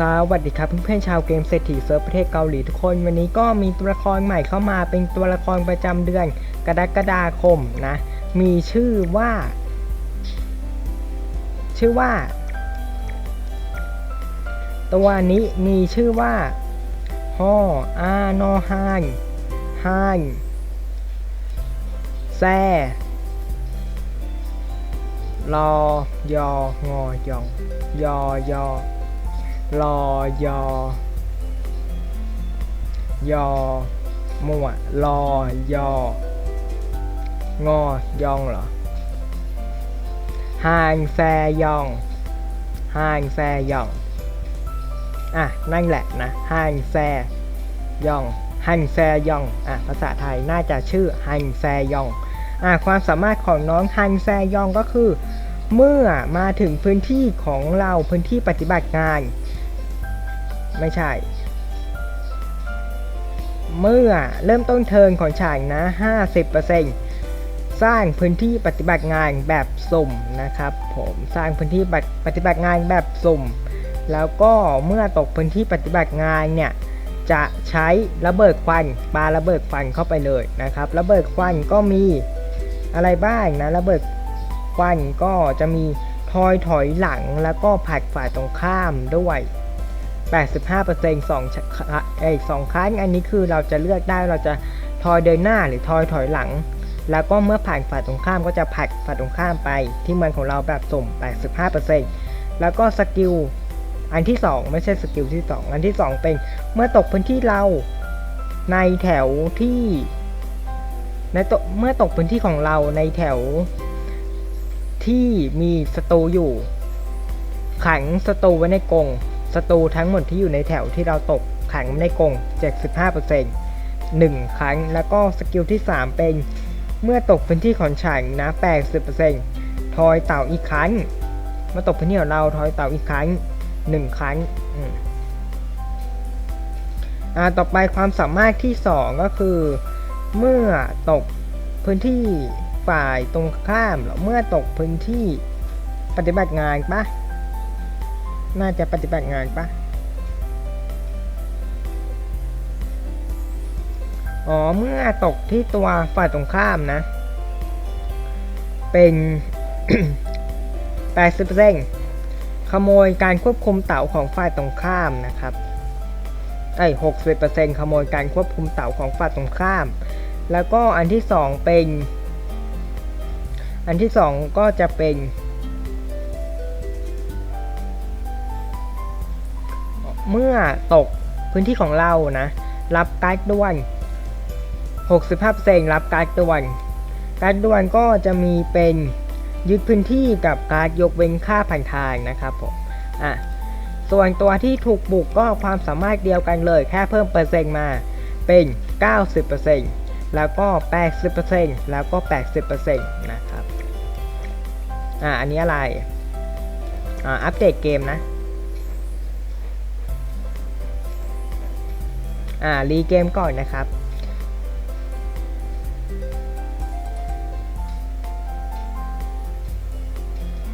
สวัสดีครับเพื่อนๆชาวเกมเศรษฐีเซิร์ฟประเทศเกาหลีทุกคน วันนี้ก็มีตัวละครใหม่เข้ามาเป็นตัวละครประจำเดือนกรกฎาคมนะ มีชื่อว่า ชื่อว่า ตัวนี้มีชื่อว่าฮออานอฮานฮานแซรอยองอยองยอยอ รอยอยอมั่วรอยองอยองเหรอฮางแซยองฮางแซยองอะนั่นแหละนะฮางแซยองฮันแซยองอะภาษาไทยน่าจะชื่อฮันแซยองอะความสามารถของน้องฮันแซยองก็คือ เมื่อมาถึงพื้นที่ของเราพื้นที่ปฏิบัติงาน ไม่ใช่ เมื่อเริ่มต้นเทิร์นของฉากนะ 50%สร้างพื้นที่ปฏิบัติงานแบบสุ่มนะครับผมสร้างพื้นที่ปฏิบัติงานแบบสุ่ม แล้วก็เมื่อตกพื้นที่ปฏิบัติงานเนี่ยจะใช้ระเบิดควันปาระเบิดควันเข้าไปเลยนะครับ ระเบิดควันก็มีอะไรบ้างนะระเบิดควันก็จะมีทอยถอยหลังแล้วก็ผัดฝ่ายตรงข้ามด้วย 85%สองเอ้ยสองครั้งอันนี้คือเราจะเลือกได้เราจะทอยเดินหน้าหรือทอยถอยหลัง แล้วก็เมื่อผ่านฝ่ายตรงข้ามก็จะผลักฝ่ายตรงข้ามไป ที่เมือของเราแบบสุ่ม 85%แล้วก็สกิลอันที่ 2 ไม่ใช่สกิลที่ 2 อันที่ 2 เป็นเมื่อตกพื้นที่เราในแถวที่ในตเมื่อตกพื้นที่ของเราในแถว ที่มีศัตรูอยู่ ขังศัตรูไว้ในกรง ศัตรูทั้งหมดที่อยู่ในแถวที่เราตกขังในกรง75% 1 ครั้ง แล้วก็สกิลที่ 3 เป็น เมื่อตกพื้นที่ของฉันนะ80%ทอยเต่าอีกครั้งเมื่อตกพื้นที่ของเราทอยเต่าอีกครั้ง 1 ครั้งอ่าต่อไปความสามารถที่ 2 ก็คือ เมื่อตกพื้นที่ฝ่ายตรงข้ามหรอเมื่อตกพื้นที่ปฏิบัติงานปะ น่าจะปฏิบัติงานปะอ๋อ เมื่อตกที่ตัวฝ่ายตรงข้ามนะ เป็น80%ขโมยการควบคุมเต่าของฝ่ายตรงข้ามนะครับไอ้60%ขโมยการควบคุมเต่าของฝ่ายตรงข้าม แล้วก็อันที่2เป็น อันที่2ก็จะเป็น เมื่อตกพื้นที่ของเรานะ รับการ์ดด่วน 65%รับการ์ดด่วน การ์ดด่วนก็จะมีเป็นยึดพื้นที่กับการ์ดยกเว้นค่าผ่านทางนะครับผมอะส่วนตัวที่ถูกบุกก็ความสามารถเดียวกันเลย แค่เพิ่มเปอร์เซ็นต์มาเป็น 90%แล้วก็ 80%แล้วก็ 80%นะครับ อะอันนี้อะไร อ่าอัปเดตเกมนะ อ่ารีเกมก่อนนะครับ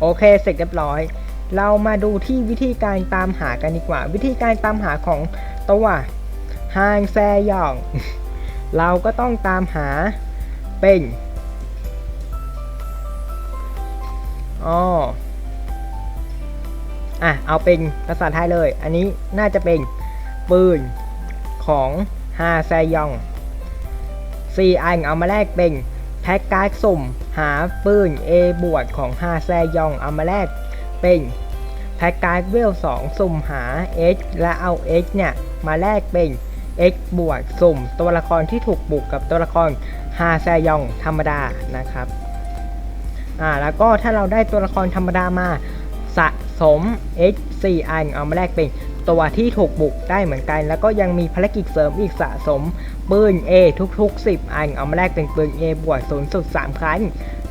โอเค เสร็จเรียบร้อย เรามาดูที่วิธีการตามหากันดีกว่า วิธีการตามหาของตัวฮางแซยอง เราก็ต้องตามหาเป็นอ๋ออะ เอาเป็นภาษาไทยเลย อันนี้น่าจะเป็นปืน ของฮาแซยอง 4 อันเอามาแลกเป็นแพ็กการ์ดสุ่มหาปืน A บวกของฮาแซยองเอามาแลกเป็นแพ็กการ์ดเวล2สุ่มหา X และเอา X เนี่ยมาแลกเป็น X บวกสุ่มตัวละครที่ถูกบุกกับตัวละครฮาแซยองธรรมดานะครับอ่าแล้วก็ถ้าเราได้ตัวละครธรรมดามาสะสม X 4 อันเอามาแลกเป็น ตัวที่ถูกบุกได้เหมือนกัน แล้วก็ยังมีภารกิจเสริมอีกสะสม ปืน A ทุก ๆ 10 อัน เอามาแลกเป็นปืน A บวกสูงสุด 3 ครั้ง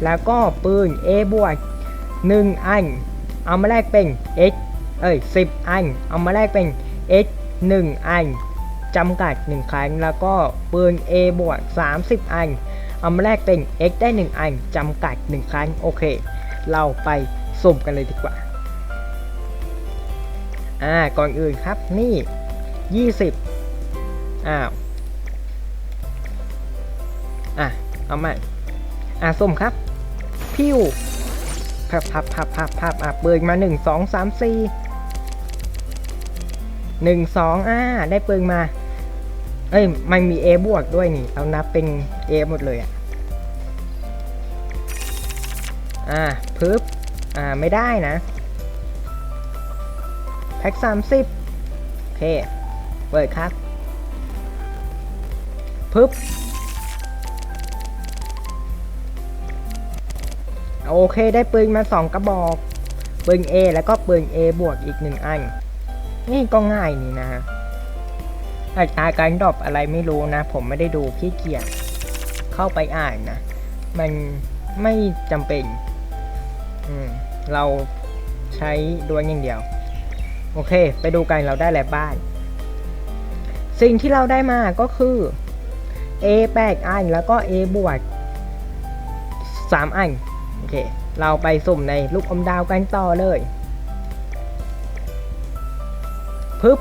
แล้วก็ปืน A บวก1อัน เอามาแลกเป็น X เอ้ย10 อัน เอามาแลกเป็น X 1 อันจำกัด 1 ครั้ง แล้วก็ปืน A บวก30 อัน เอามาแลกเป็น X ได้ 1 อันจำกัด 1 ครั้ง โอเค เราไปสุ่มกันเลยดีกว่า อ่าก่อนอื่นครับนี่ยี่สิบอ้าวอะเอามาอะสุ่มครับพิวพับพับพับพับพับอะเปิดมาหนึ่งสองสามสี่หนึ่งสองอ่าได้เปืนมา เอ้ยมันมี A บวกด้วยนี่ เรานับเป็น A หมดเลยอะอ่าพึบอ่าไม่ได้นะ แพ็กสามสิบโอเค เปิดครับพึบโอเคได้ปืนมาสองกระบอก ปืน A แล้วก็ปืน A บวกอีกหนึ่งอัน นี่ก็ง่ายนี่นะอัตราการดรอปอะไรไม่รู้นะ ผมไม่ได้ดูขี้เกียจเข้าไปอ่านนะ มันไม่จำเป็น เราใช้ดวงอย่างเดียว โอเค ไปดูกันเราได้อะไรบ้าง สิ่งที่เราได้มาก็คือ A 8อันแล้วก็ A บวก3อัน โอเค เราไปสุ่มในลูกอมดาวกันต่อเลยพึบ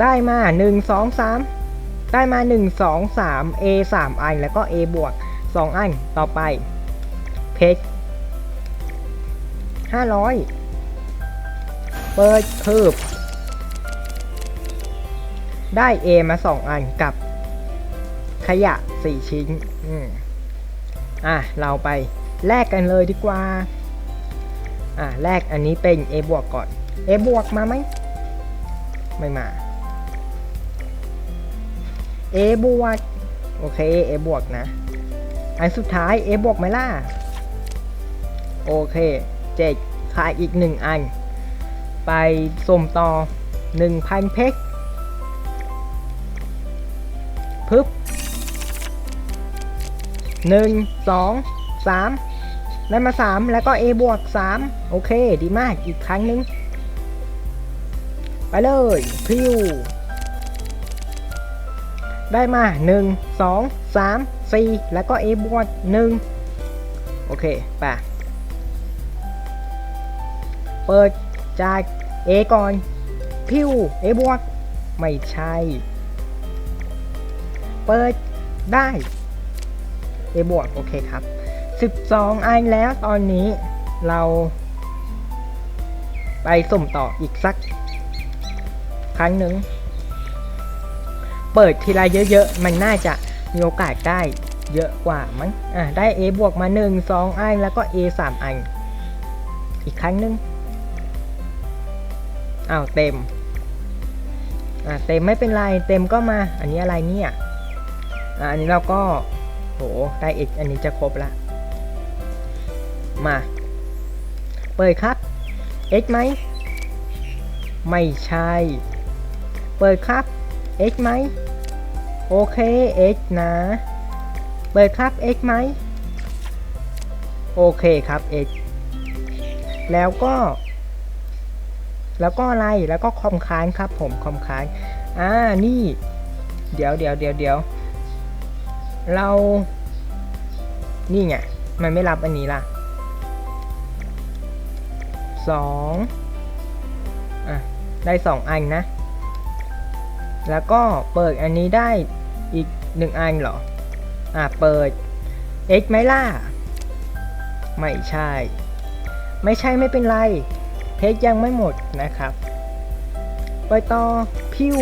ได้มา 1 2 3 ได้มา 1 2 3 A 3อัน แล้วก็ A บวก 2 อัน ต่อไป เพชร500 เปิดคืบ ได้ A มา2อันกับ ขยะ4ชิ้น อืมอะ เราไปแลกกันเลยดีกว่า อะ แลกอันนี้เป็น A บวกก่อน A บวกมาไหม ไม่มา A บวก โอเค A บวกนะ อันสุดท้าย A บวกไหมล่ะ โอเค เจ็ดขาดอีกหนึ่งอัน ไปส่มต่อ 1,000 เพชรพึบหนึ่งสองสามได้มาสามแล้วก็ A บวกสามโอเค ดีมากอีกครั้งหนึงไปเลยพิวได้มาหนึ่งสองสามสี่แล้วก็ A บวกหนึ่งโอเคไป่ะ เปิดจาก A ก่อน พิว A บวก ไม่ใช่ เปิดได้ A บวกโอเคครับ 12 อันแล้วตอนนี้เรา ไปสุ่มต่ออีกสัก ครั้งหนึ่ง เปิดทีไรเยอะๆ มันน่าจะมีโอกาสได้เยอะกว่ามั้ง อะ ได้ A บวกมา 1 2 อัน แล้วก็ A 3 อัน อีกครั้งหนึ่ง อ้าวเต็มอะเต็มไม่เป็นไรเต็มก็มา อันนี้อะไรเนี่ยอะอันนี้เราก็โหได้เอกอันนี้จะครบละมา เปิดครับ X ไหม ไม่ใช่ เปิดครับ X ไหม โอเค X นะ เปิดครับ X ไหม โอเคครับ X แล้วก็ แล้วก็อะไรแล้วก็คอมค้านครับผมคอมค้านอ่านี่ เดี๋ยวเดี๋ยวเดี๋ยวเดี๋ยวเรา นี่ไงมันไม่รับอันนี้ล่ะสองอะได้สองอันนะ แล้วก็เปิดอันนี้ได้อีกหนึ่งอันเหรอ อะเปิด X ไหมล่ะ ไม่ใช่ ไม่ใช่ไม่เป็นไร เพจยังไม่หมดนะครับไปต่อพิว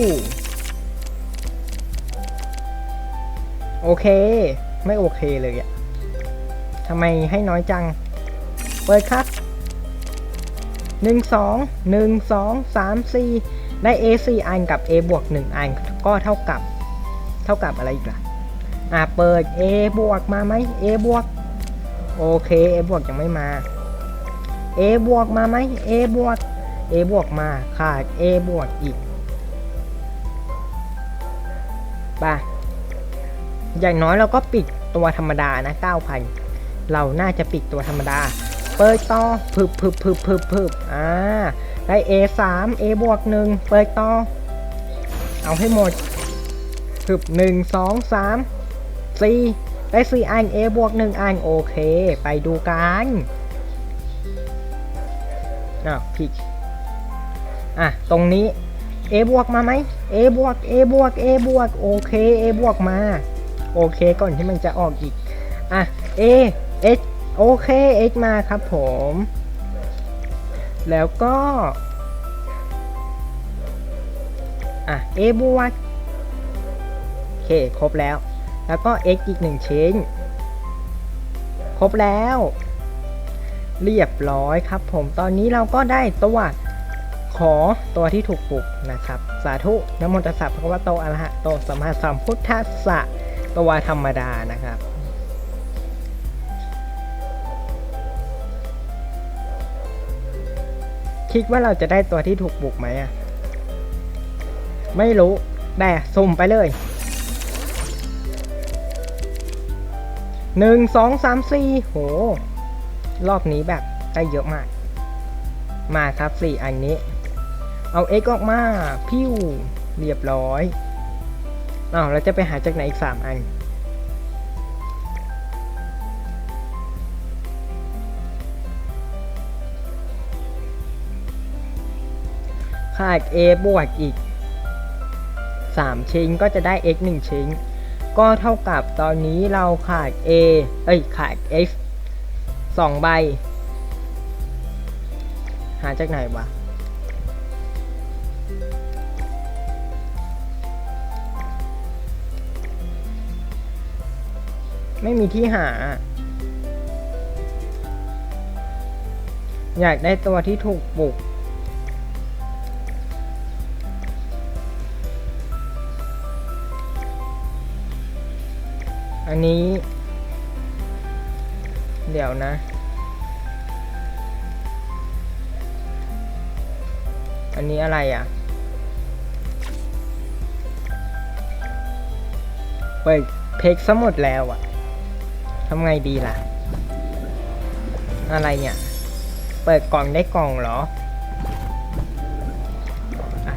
โอเค ไม่โอเคเลยอะทำไมให้น้อยจัง เปิดครับ 1 2 1 2 3 4 ได้ A 4อันกับ A บวก1อันก็เท่ากับ เท่ากับอะไรอีกล่ะ อ่าเปิด A บวกมาไหม A บวก โอเค A บวกยังไม่มา A บวกมาไหม A บวก A บวกมาขาด A บวกอีกป่ะอย่างน้อยเราก็ปิดตัวธรรมดานะ 9,000 เราน่าจะปิดตัวธรรมดา เปิดต่อพึบพึบพึบพึบพึบอ่า ได้ A 3 A บวก1เปิดต่อ เอาให้หมดพึบ1 2 3 4ได้4อัน A บวก1อัน โอเค ไปดูกัน อ้าวผิดอะ ตรงนี้ A บวกมาไหม A บวก A บวก A บวก โอเค A บวกมา โอเค ก่อนที่มันจะออกอีก อะ A H โอเค H มาครับผม แล้วก็ อะ A บวก โอเค ครบแล้ว แล้วก็ x อีกหนึ่งชิ้น ครบแล้ว เรียบร้อยครับ ผมตอนนี้เราก็ได้ตัวขอตัวที่ถูกปลุกนะครับ สาธุนะโมตัสสะภะวะโตอะระหะโตสัมมาสัมพุทธัสสะตัวธรรมดานะครับ คิดว่าเราจะได้ตัวที่ถูกปลุกไหมอะ ไม่รู้ แต่สุ่มไปเลยหนึ่งสองสามสี่โห รอบนี้แบบได้เยอะมาก มาครับสี่อันนี้ เอา x ออกมา พิ้ว เรียบร้อยอ้าวเราจะไปหาจากไหนอีกสามอัน ขาด a บวกอีก 3 ชิ้นก็จะได้ x 1 ชิ้น ก็เท่ากับตอนนี้เราขาด a เอ้ย ขาด x 2ใบ หาจากไหนวะไม่มีที่หา อยากได้ตัวที่ถูกปลุก อันนี้ เดี๋ยวนะ อันนี้อะไรอะเปิดเพกซะหมดแล้วอะทำไงดีล่ะ อะไรเนี่ย เปิดกล่องได้กล่องเหรออะ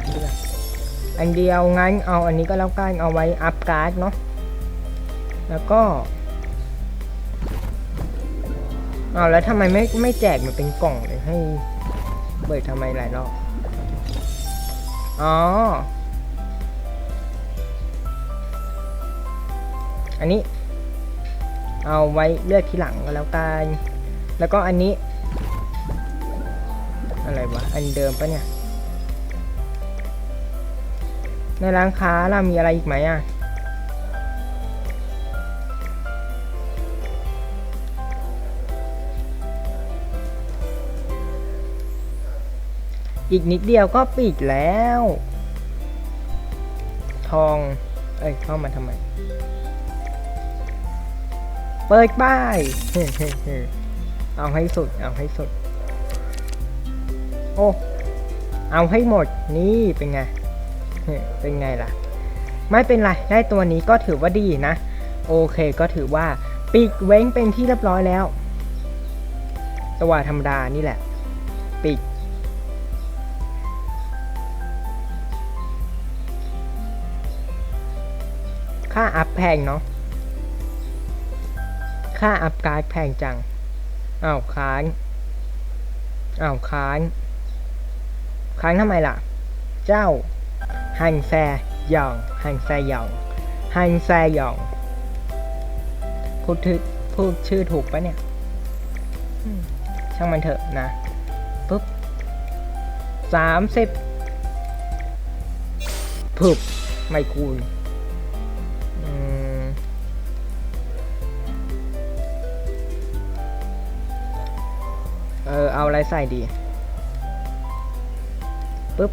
อันเดียวงั้นเอาอันนี้ก็แล้วกันเอาไว้อัพการ์ดเนาะแล้วก็ อาแล้วทำไมไม่ไม่แจกมันเป็นกล่องเลยให้เบิดทำไมหลายรอบ อ๋อ อันนี้ เอาไว้เลือกทีหลังก็แล้วกัน แล้วก็อันนี้ อะไรวะ อันเดิมปะเนี่ย ในร้านค้าเรามีอะไรอีกไหมอะ อีกนิดเดียวก็ปิดแล้ว ทอง เอ้ยเข้ามาทำไม เปิดป้ายเอาให้สุด เอาให้สุด โอ้ เอาให้หมด นี่เป็นไง เป็นไงล่ะ ไม่เป็นไร ได้ตัวนี้ก็ถือว่าดีนะ โอเคก็ถือว่าปิดเว้งเป็นที่เรียบร้อยแล้ว ตัวธรรมดานี่แหละ ปิด ค่าอัพแพงเนาะ ค่าอัพการ์ดแพงจังอ้าวค้างอ้าวค้างค้างทำไมล่ะ เจ้าฮันแซยองฮันแซยองฮันแซยองพูดถึพูดชื่อถูกปะเนี่ย ช่างมันเถอะนะ ปุ๊บสามสิบพึบไม่คูณ ออเอาอะไรใส่ดีปุ๊บ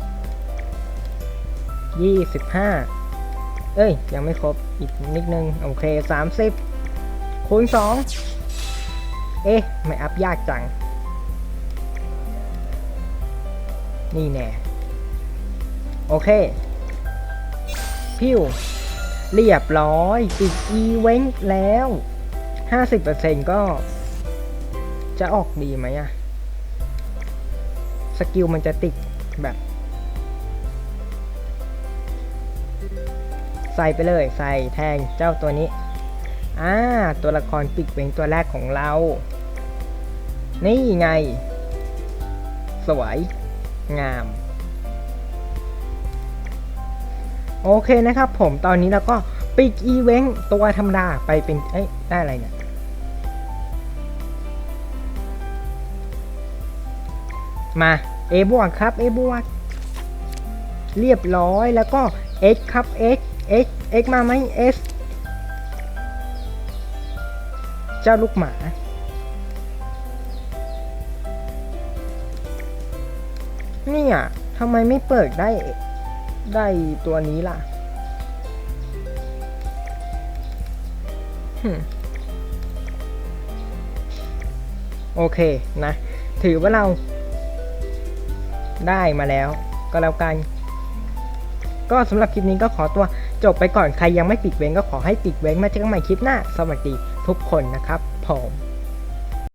ยี่สิบห้าเอ้ย ยังไม่ครบอีกนิดนึง โอเคสามสิบคูณสองเอ๊ะ ไม่อัพยากจัง นี่แน่ โอเค พิวเรียบร้อยปิดอีเวนต์แล้ว 50%ก็จะออกดีไหมอะ สกิลมันจะติดแบบ ใส่ไปเลย ใส่แทงเจ้าตัวนี้อ่าตัวละครปิดเวงตัวแรกของเรา นี่ไงสสวย งาม โอเคนะครับผมตอนนี้เราก็ปิดอีเวนต์ตัวธรรมดาไปเป็น เอ้ย ได้อะไรเนี่ย มา A บวกครับ A บวกเรียบร้อยแล้วก็ X ครับ X X X มาไหม S เจ้าลูกหมา เนี่ยทำไมไม่เปิดได้ได้ตัวนี้ล่ะโอเคนะ ถือว่าเรา ได้มาแล้ว ก็แล้วกัน ก็สำหรับคลิปนี้ก็ขอตัวจบไปก่อนใครยังไม่ปิดเว้นก็ขอให้ปิดเว้นมาเจอกันใหม่คลิปหน้า สวัสดีทุกคนนะครับผม